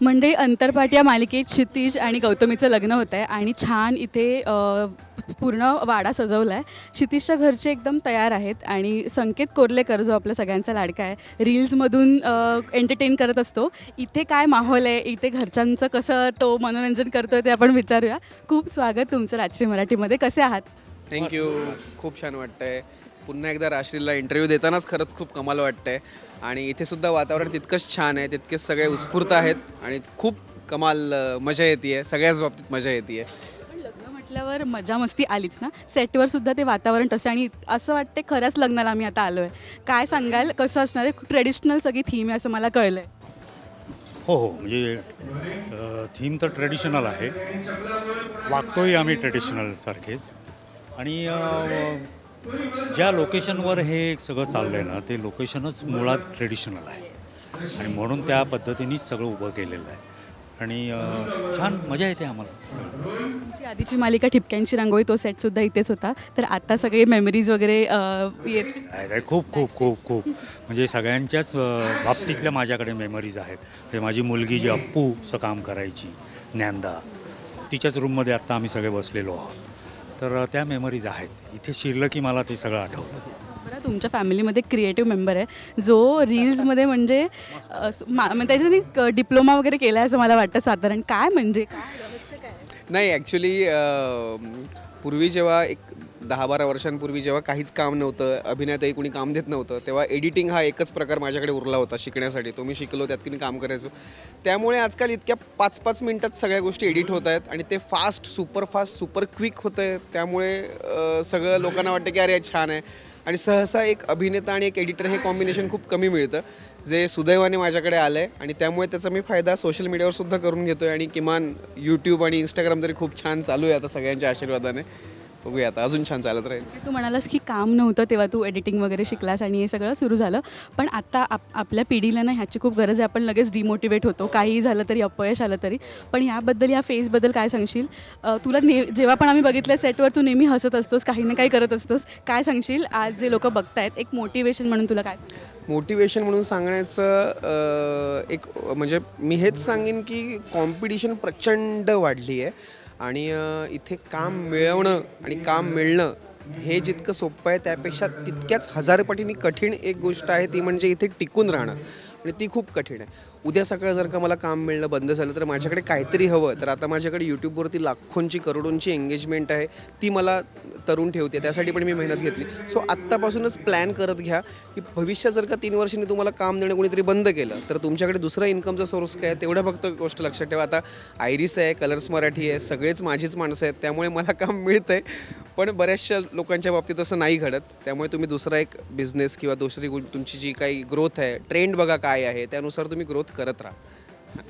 मंडळी अंतरपाट या मालिकेत क्षितिज आणि गौतमीचं लग्न होतं आहे आणि छान इथे अ, पूर्ण वाडा सजवला आहे क्षितिजच्या घरचे एकदम तयार आहेत आणि संकेत कोर्लेकर जो आपला सगळ्यांचा लाडका आहे रील्समधून एंटरटेन करत असतो. इथे काय माहोल आहे? इथे घरच्यांचं कसं तो मनोरंजन करतो ते आपण विचारूया. खूप स्वागत तुमचं राजश्री मराठीमध्ये. कसे आहात? थँक्यू खूप छान वाटतंय. पुन्हा एकदा राश्रीला इंटरव्ह्यू देतानाच खरंच खूप कमाल वाटतंय. आणि इथे सुद्धा वातावरण तितकंच छान आहे तितकेच सगळे उत्स्फूर्त आहेत आणि खूप कमाल अं, मजा येते सगळ्याच बाबतीत मजा येते पण लग्न म्हटल्यावर मजा मस्ती आलीच ना? सेटवर सुद्धा ते वातावरण तसं आणि असं वाटते खऱ्याच लग्नाला आम्ही आता आलो आहे काय सांगाल? कसं असणार आहे? ट्रेडिशनल सगळी थीम आहे असं मला कळलं आहे हो हो. म्हणजे थीम तर ट्रेडिशनल आहे. वागतोही आम्ही ट्रेडिशनल सारखेच. आणि अ, ज्या लोकेशनवर हे सगळं चाललं आहे ना ते लोकेशनच मुळात ट्रेडिशनल आहे. आणि म्हणून त्या पद्धतीनेच सगळं उभं केलेलं आहे. आणि छान मजा येते आम्हाला. तुमची आधीची मालिका ठिपक्यांची रांगोळी तो सेटसुद्धा इथेच होता. तर आता सगळे मेमरीज वगैरे येत. काय खूप खूप खूप खूप. म्हणजे सगळ्यांच्याच बाबतीतल्या माझ्याकडे मेमरीज आहेत. म्हणजे माझी मुलगी जी अप्पूचं काम करायची ज्ञानदा तिच्याच रूममध्ये आत्ता आम्ही सगळे बसलेलो आहोत. तर त्या मेमरीज आहेत. इथे शिरलं की मला ते सगळं आठवतं. बरं तुमच्या फॅमिलीमध्ये क्रिएटिव्ह मेंबर आहे. जो रील्समध्ये म्हणजे अ, स- मा- म्हणजे त्याच्याने डिप्लोमा वगैरे केला आहे असं मला वाटतं साधारण. काय म्हणजे? काय? रहस्य काय नाही ॲक्च्युली पूर्वी जेव्हा एक दहा बारा वर्षांपूर्वी जेव्हा काहीच काम नव्हतं अभिनयातही कुणी काम देत नव्हतं तेव्हा एडिटिंग हा एकच प्रकार माझ्याकडे उरला होता शिकण्यासाठी. तो मी शिकलो त्यात मी काम करायचो. त्यामुळे आजकाल इतक्या पाच पाच मिनटात सगळ्या गोष्टी एडिट होत आहेत आणि ते fast super fast super quick होतं आहे त्यामुळे सगळं लोकांना वाटतं की अरे छान आहे. आणि सहसा एक अभिनेता आणि एक एडिटर हे कॉम्बिनेशन खूप कमी मिळतं. जे सुदैवाने माझ्याकडे आलं आहे आणि त्यामुळे त्याचा मी फायदा सोशल मीडियावर सुद्धा करून घेतो आहे आणि किमान यूट्यूब आणि इंस्टाग्राम तरी खूप छान चालू आहे आता सगळ्यांच्या आशीर्वादाने. बघूया आता अजून छान चालत राहील. तू म्हणालास की काम नव्हतं तेव्हा तू एडिटिंग वगैरे शिकलास आणि हे सगळं सुरू झालं. पण आता आप आपल्या पिढीला ना ह्याची खूप गरज आहे. आपण लगेच डिमोटिवेट होतो. काहीही झालं तरी अपयश आलं तरी. पण याबद्दल या फेजबद्दल काय सांगशील? अ, तुला ने जेव्हा पण आम्ही बघितलं सेटवर तू नेहमी हसत असतोस काही ना काही करत असतोस. काय सांगशील? आज जे लोक बघतायत एक मोटिवेशन म्हणून तुला काय सांगशील? मोटिवेशन म्हणून सांगण्याचं अं, एक म्हणजे मी हेच सांगेन की कॉम्पिटिशन प्रचंड वाढली आहे आणि इथे काम मिळवणं आणि काम मिळणं हे जितकं सोपं आहे त्यापेक्षा तितक्याच हजारपटीने कठीण एक गोष्ट आहे ती म्हणजे इथे टिकून राहणं. आणि ती खूप कठीण आहे. उद्या सकाळ जर का मला काम मिळणं बंद झालं तर माझ्याकडे काहीतरी हवं. तर आता माझ्याकडे यूट्यूबवरती लाखोंची करोडोंची एंगेजमेंट आहे. ती मला तरुण ठेवते त्यासाठी पण मी मेहनत घेतली. सो आत्तापासूनच प्लॅन करत घ्या की भविष्यात जर का तीन वर्षांनी तुम्हाला काम देणं कोणीतरी बंद केलं तर तुमच्याकडे दुसरा इन्कमचा सोर्स काय तेवढं फक्त गोष्ट लक्षात ठेवा. आता आयरिस आहे कलर्स मराठी आहे सगळेच माझीच माणसं आहेत त्यामुळे मला काम मिळतं आहे पण बऱ्याचशा लोकांच्या बाबतीत असं नाही घडत. त्यामुळे तुम्ही दुसरा एक बिझनेस किंवा दुसरी तुमची जी काही ग्रोथ आहे ट्रेंड बघा काय आहे त्यानुसार तुम्ही ग्रोथ करत राहा.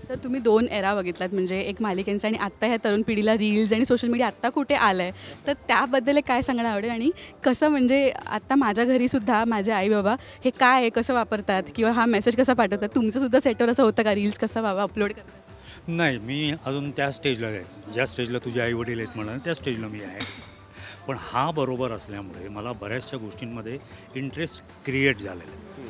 सर तुम्ही दोन एरा बघितलात म्हणजे एक मालिकेंचा आणि आत्ता ह्या तरुण पिढीला रील्स आणि सोशल मीडिया आत्ता कुठे आलं आहे तर त्याबद्दल एक काय सांगणं आवडेल? आणि कसं म्हणजे आत्ता माझ्या घरीसुद्धा माझे आई बाबा हे काय आहे कसं वापरतात? किंवा हा मेसेज कसा पाठवतात? तुमचं सुद्धा सेटवर असं होतं का? रील्स कसा बाबा अपलोड करतात? नाही मी अजून त्या स्टेजला आहे. ज्या स्टेजला तुझे आई वडील आहेत म्हणा त्या स्टेजला मी आहे. पण हा बरोबर असल्यामुळे मला बऱ्याचशा गोष्टींमध्ये इंटरेस्ट क्रिएट झालेला आहे.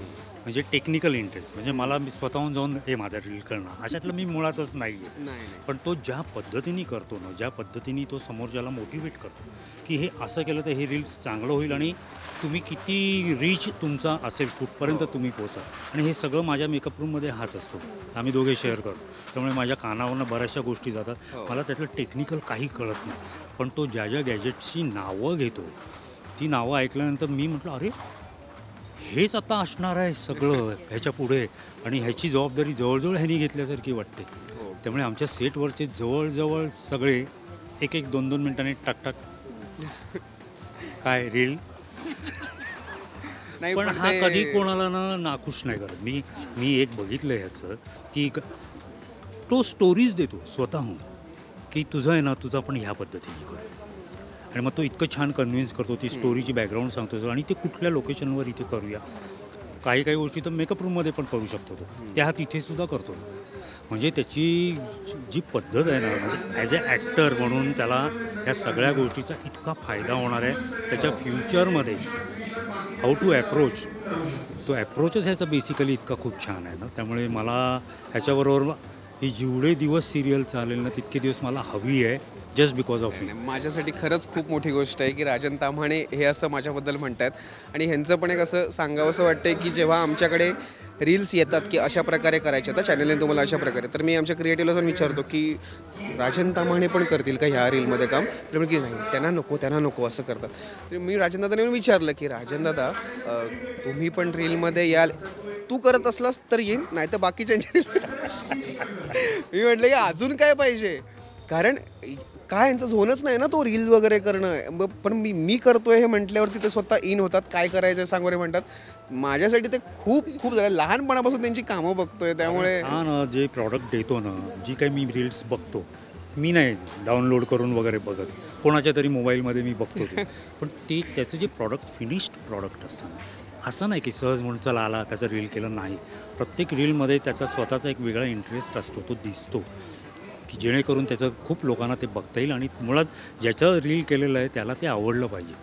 म्हणजे टेक्निकल इंटरेस्ट म्हणजे मला मी स्वतःहून जाऊन हे माझा रील करणं अशातलं मी मुळातच नाही आहे पण तो ज्या पद्धतीने करतो ना ज्या पद्धतीने तो समोरच्याला मोटिवेट करतो की हे असं केलं तर हे रील्स चांगलं होईल आणि तुम्ही किती रीच तुमचा असेल कुठपर्यंत तुम्ही पोचा आणि हे सगळं माझ्या मेकअप रूममध्ये हाच असतो. आम्ही दोघे शेअर करतो. त्यामुळे माझ्या कानावरनं बऱ्याचशा गोष्टी जातात. मला त्यातलं टेक्निकल काही कळत नाही. पण तो ज्या ज्या गॅजेटची नावं घेतो ती नावं ऐकल्यानंतर मी म्हटलं अरे हेच आता असणार आहे सगळं ह्याच्या पुढे. आणि ह्याची जबाबदारी जवळजवळ ह्यांनी घेतल्यासारखी वाटते. त्यामुळे आमच्या सेटवरचे जवळजवळ सगळे एक एक दोन दोन मिनिटांनी टाक टाक काय रील? नाही पण हा कधी कोणाला ना नाखुश नाही करत. मी मी एक बघितलं ह्याचं की क- तो स्टोरीज देतो स्वतःहून की तुझं आहे ना तुझं आपण ह्या पद्धतीने करू आणि मग तो इतकं छान कन्व्हिन्स करतो ती स्टोरीची बॅकग्राऊंड सांगतो आणि ते कुठल्या लोकेशनवर इथे करूया? काही काही गोष्टी तर मेकअप रूममध्ये पण करू शकतो तो. त्या तिथे सुद्धा करतो म्हणजे त्याची जी पद्धत आहे ना म्हणजे ॲज अ ॲक्टर म्हणून त्याला ह्या सगळ्या गोष्टीचा इतका फायदा होणार आहे. त्याच्या फ्युचरमध्ये हाऊ टू ॲप्रोच तो ॲप्रोचच ह्याचा बेसिकली इतका खूप छान आहे ना. त्यामुळे मला ह्याच्याबरोबर ही जेवढे दिवस सिरियल चालेल ना तितके दिवस मला हवी आहे जस्ट बिकॉज ऑफ नाही, माझ्यासाठी खरंच खूप मोठी गोष्ट आहे की राजन ताम्हाणे हे असं माझ्याबद्दल म्हणतात आणि ह्यांचं पण एक असं सांगावंसं वाटतं की जेव्हा आमच्याकडे रील्स येतात की अशा प्रकारे करायचे आता चॅनलने तुम्हाला अशा प्रकारे. तर मी आमच्या क्रिएटिव्हला जाऊन विचारतो की राजन ताम्हाणे पण करतील का ह्या रीलमध्ये काम? तर म्हणजे की नाही त्यांना नको त्यांना नको असं करतात. तर मी राजन दादाने येऊन विचारलं की राजन दादा अं, तुम्ही पण रीलमध्ये याल तू करत असलास तर येईन नाही तर बाकीच्यांच्या reel मी म्हटलं की अजून काय पाहिजे? कारण काय यांचं झोनच नाही ना तो रील वगैरे करणं. ब- पण मी मी करतोय हे म्हटल्यावरती ते स्वतः इन होतात. काय करायचं सांग वगैरे म्हणतात. माझ्यासाठी ते खूप खूप झालं. लहानपणापासून त्यांची कामं बघतोय त्यामुळे हा ना जे प्रॉडक्ट देतो ना जी काही मी रील्स बघतो मी नाही डाउनलोड करून वगैरे बघत. कोणाच्या तरी मोबाईलमध्ये मी बघतो ते. पण ते त्याचं जे प्रॉडक्ट फिनिश्ड प्रॉडक्ट असतं ना, असं नाही की सहज म्हणून चला आला त्याचं रील केलं. नाही. प्रत्येक रीलमध्ये त्याचा स्वतःचा एक वेगळा इंटरेस्ट असतो तो दिसतो. की जेणेकरून त्याचं खूप लोकांना ते बघता येईल आणि मुळात ज्याचं रील केलेलं आहे त्याला ते आवडलं पाहिजे.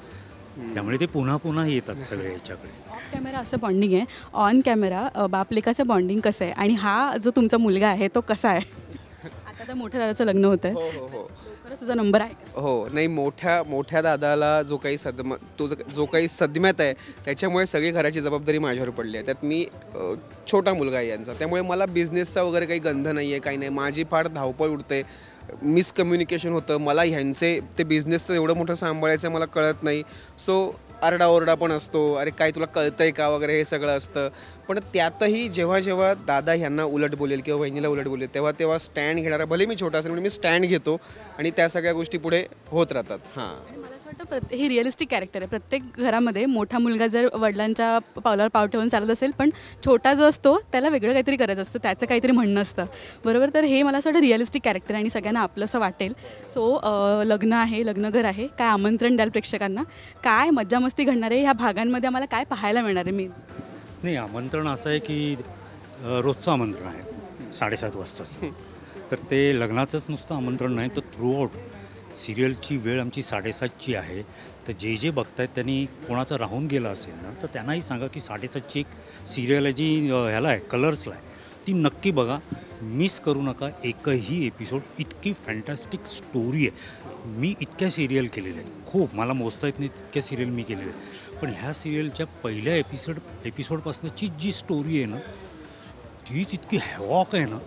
त्यामुळे ते पुन्हा पुन्हा येतात सगळे याच्याकडे. ऑफ कॅमेरा असं बॉन्डिंग आहे. ऑन कॅमेरा अ, बाप लेकाचं बॉन्डिंग कसं आहे? आणि हा जो तुमचा मुलगा आहे तो कसा आहे? आता तर मोठ्या दादाचं लग्न होतं आहे हो हो हो. लवकरच तुझा नंबर आहे का? हो नाही मोठ्या मोठ्या दादाला जो काही सदम तो जो जो काही सदम्यात आहे त्याच्यामुळे सगळी घराची जबाबदारी माझ्यावर पडली आहे. त्यात मी अ, छोटा मुलगा आहे यांचा. त्यामुळे मला बिझनेसचा वगैरे काही गंध नाही आहे काही नाही. माझी फार धावपळ उडते. मिसकम्युनिकेशन होतं. मला ह्यांचे ते बिझनेसचं एवढं मोठं सांभाळायचं मला कळत नाही. सो आरडाओरडा पण असतो अरे काय तुला कळतंय का वगैरे हे सगळं असतं. पण त्यातही जेव्हा जेव्हा दादा ह्यांना उलट बोलेल किंवा वहिनीला उलट बोलेल तेव्हा तेव्हा स्टँड घेणारा भले मी छोटा असेल म्हणजे मी स्टँड घेतो आणि त्या सगळ्या गोष्टी पुढे होत राहतात. हां. वाटतं प्रत्ये हे रिअलिस्टिक कॅरेक्टर आहे. प्रत्येक घरामध्ये मोठा मुलगा जर वडिलांच्या पावलावर पाव ठेवून चालत असेल पण छोटा जो असतो त्याला वेगळं काहीतरी करायचं असतं त्याचं काहीतरी म्हणणं असतं. बरोबर? तर हे मला असं वाटतं रिअलिस्टिक कॅरेक्टर आणि सगळ्यांना आपलंसं वाटेल. सो लग्न आहे लग्नघर आहे. काय आमंत्रण द्याल प्रेक्षकांना? काय मज्जा मस्ती घडणार आहे? ह्या भागांमध्ये आम्हाला काय पाहायला मिळणार आहे? मी नाही आमंत्रण असं आहे की रोजचं आमंत्रण आहे. साडेसात वाजताचं. तर ते लग्नाचंच नुसतं आमंत्रण नाही तर थ्रू आउट सिरियलची वेळ आमची साडेसातची आहे. तर जे जे बघतायत त्यांनी कोणाचं राहून गेलं असेल ना तर त्यांनाही सांगा की साडेसातची एक सिरियल आहे जी ह्याला आहे कलर्सला आहे. ती नक्की बघा. मिस करू नका. एकही एपिसोड इतकी फॅन्टॅस्टिक स्टोरी आहे. मी इतक्या सिरियल केलेल्या आहेत. खूप मला मोजता येत नाही इतक्या सिरियल मी केलेल्या आहेत. पण ह्या सिरियलच्या पहिल्या एपिसोड एपिसोडपासूनची जी स्टोरी आहे ना तीच इतकी हॅवॉक आहे ना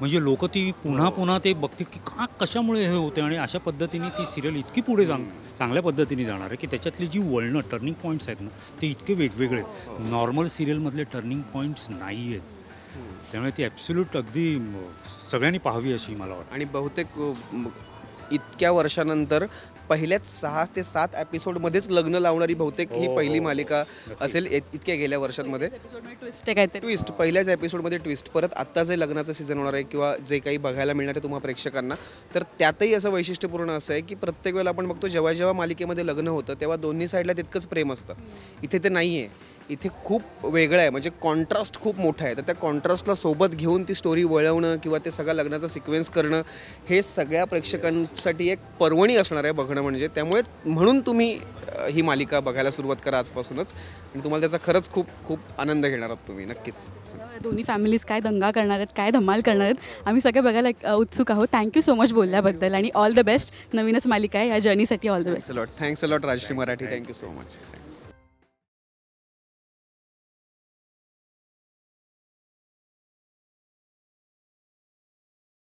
म्हणजे लोक ती पुन्हा पुन्हा ते बघतील की का कशामुळे हे होते आणि अशा पद्धतीने ती सिरियल इतकी पुढे जाण चांगल्या पद्धतीने जाणार आहे की त्याच्यातली जी वळणं टर्निंग पॉईंट्स आहेत ना ते इतके वेगवेगळे आहेत. नॉर्मल सिरियलमधले टर्निंग पॉईंट्स नाही आहेत. त्यामुळे ती ॲब्सोल्यूट अगदी सगळ्यांनी पाहावी अशी मला वाटतं. आणि बहुतेक इतक्या वर्षानंतर पहिल्याच सहा ते सात एपिसोडमध्येच लग्न लावणारी बहुतेक ही हो, पहिली हो. मालिका असेल इत- इतक्या गेल्या वर्षांमध्ये. ट्विस्ट आहे काहीतरी. ट्विस्ट पहिल्याच एपिसोडमध्ये ट्विस्ट परत आत्ता जे लग्नाचं सीझन होणार आहे किंवा जे काही बघायला मिळणार आहे तुम्हाला प्रेक्षकांना तर त्यातही असं वैशिष्ट्यपूर्ण असं आहे की प्रत्येक वेळेला आपण बघतो जेव्हा जेव्हा मालिकेमध्ये लग्न होतं तेव्हा दोन्ही साईडला तितकंच प्रेम असतं. इथे ते नाही आहे इथे खूप वेगळं आहे. म्हणजे कॉन्ट्रास्ट खूप मोठा आहे. तर त्या कॉन्ट्रास्टला सोबत घेऊन ती स्टोरी वळवणं किंवा ते सगळ्या लग्नाचा सिक्वेन्स करणं हे सगळ्या प्रेक्षकांसाठी एक पर्वणी असणार आहे बघणं म्हणजे. त्यामुळे म्हणून तुम्ही ही मालिका बघायला सुरुवात करा आजपासूनच. आणि तुम्हाला त्याचा खरंच खूप खूप आनंद घेणार आहात तुम्ही नक्कीच. दोन्ही फॅमिलीज काय दंगा करणार आहेत काय धमाल करणार आहेत आम्ही सगळे बघायला उत्सुक आहोत. थँक्यू सो मच बोलल्याबद्दल आणि ऑल द बेस्ट नवीनच मालिका आहे या जर्नीसाठी all the best thanks a lot thanks a lot Rajshri Marathi. Thank you so much thanks